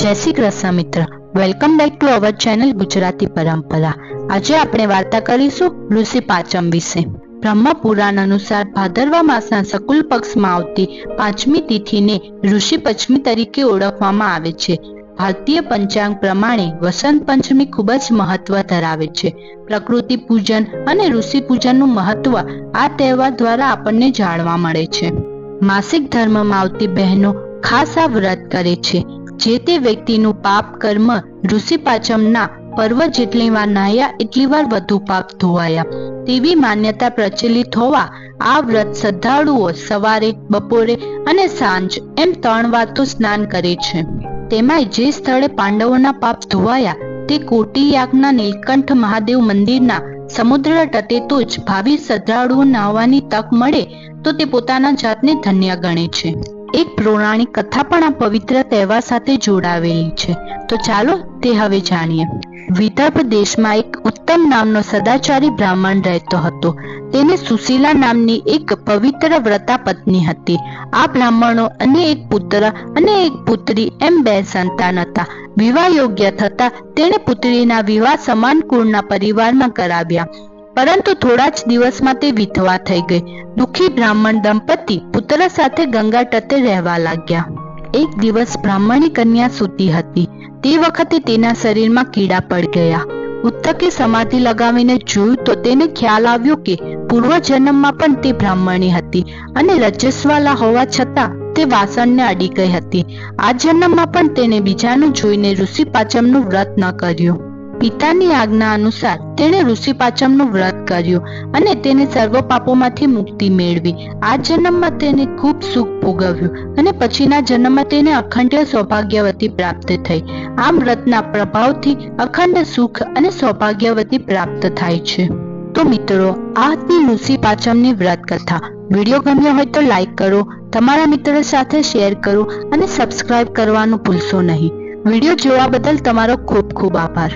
જય શ્રી કૃષ્ણ મિત્ર. Welcome back to our channel Gujarati પરંપરા. આજે આપણે વાર્તા કરીશું ઋષિ પાંચમ વિશે. બ્રહ્મ પુરાણ અનુસાર ભાદરવા માસના સકુલ પક્ષમાં આવતી પાંચમી તિથિને ઋષિ પંચમી તરીકે ઓળખવામાં આવે છે. ભારતીય પંચાંગ પ્રમાણે વસંત પંચમી ખૂબ જ મહત્વ ધરાવે છે. પ્રકૃતિ પૂજન અને ઋષિ પૂજનનું મહત્વ આ તહેવાર દ્વારા આપણને જાણવા મળે છે. માસિક ધર્મમાં આવતી બહેનો ખાસ આ વ્રત કરે છે. જે તે વ્યક્તિનું પાપ કર્મ ઋષિ પાચમના પર્વ જેટલી વાર નાહ્યા એટલી વાર વધુ પાપ ધોવાયા. તેવી માન્યતા પ્રચલિત હોવા આ વ્રત શ્રદ્ધાળુઓ સવારે, બપોરે અને સાંજ એમ ત્રણ વાર તો સ્નાન કરે છે. તેમાંય જે સ્થળે પાંડવોના પાપ ધોવાયા, તે કોટી યાગના નીલકંઠ મહાદેવ મંદિરના સમુદ્ર તટે તો જ ભાવિ શ્રદ્ધાળુઓ નાહવાની તક મળે, તો તે પોતાના જાતને ધન્ય ગણે છે. એક પૌરાણિક કથા પણ આ પવિત્ર તહેવાર સાથે જોડાવેલી છે. તો ચાલો તે હવે જાણીએ. વિદર્ભ દેશમાં એક ઉત્તમ નામનો સદાચારી બ્રાહ્મણ રહેતો હતો. તેને સુશીલા નામની એક પવિત્ર વ્રતા પત્ની હતી. આ બ્રાહ્મણો અને એક પુત્ર અને એક પુત્રી એમ બે સંતાન હતા. વિવાહ યોગ્ય થતા તેણે પુત્રીના વિવાહ સમાન કુળના પરિવારમાં કરાવ્યા. પરંતુ થોડા જ દિવસમાં તે વિધવા થઈ ગઈ. દુઃખી બ્રાહ્મણ દંપતી પુત્ર સાથે ગંગા તટે રહેવા લાગ્યા. એક દિવસ બ્રાહ્મણી કન્યા સૂતી હતી. તે વખતે તેના શરીરમાં કીડા પડી ગયા. ઉત્તકે સમાધિ લગાવીને જોયું તો તેને ખ્યાલ આવ્યો કે પૂર્વ જન્મમાં પણ તે બ્રાહ્મણી હતી અને રજસ્વાલા હોવા છતાં તે વાસણને અડી ગઈ હતી. આ જન્મમાં પણ તેને બીજાનું જોઈને ઋષિ પાચમનું વ્રત ન કર્યું. પિતાની આજ્ઞા અનુસાર તેણે ઋષિ પાચમનું વ્રત કર્યું અને તેને સર્વ પાપોમાંથી મુક્તિ મેળવી. આ જન્મમાં તેને ખૂબ સુખ ભોગવ્યું અને પછીના જન્મમાં તેને અખંડ સૌભાગ્યવતી પ્રાપ્ત થઈ. આમ વ્રતના પ્રભાવથી અખંડ સુખ અને સૌભાગ્યવતી પ્રાપ્ત થાય છે. તો મિત્રો આ હતી ઋષિ પાચમની વ્રત કથા વીડિયો ગમ્યો હોય તો લાઈક કરો, તમારા મિત્રો સાથે શેર કરો અને સબસ્ક્રાઇબ કરવાનું ભૂલશો નહીં. વીડિયો જોવા બદલ તમારો ખૂબ ખૂબ આભાર.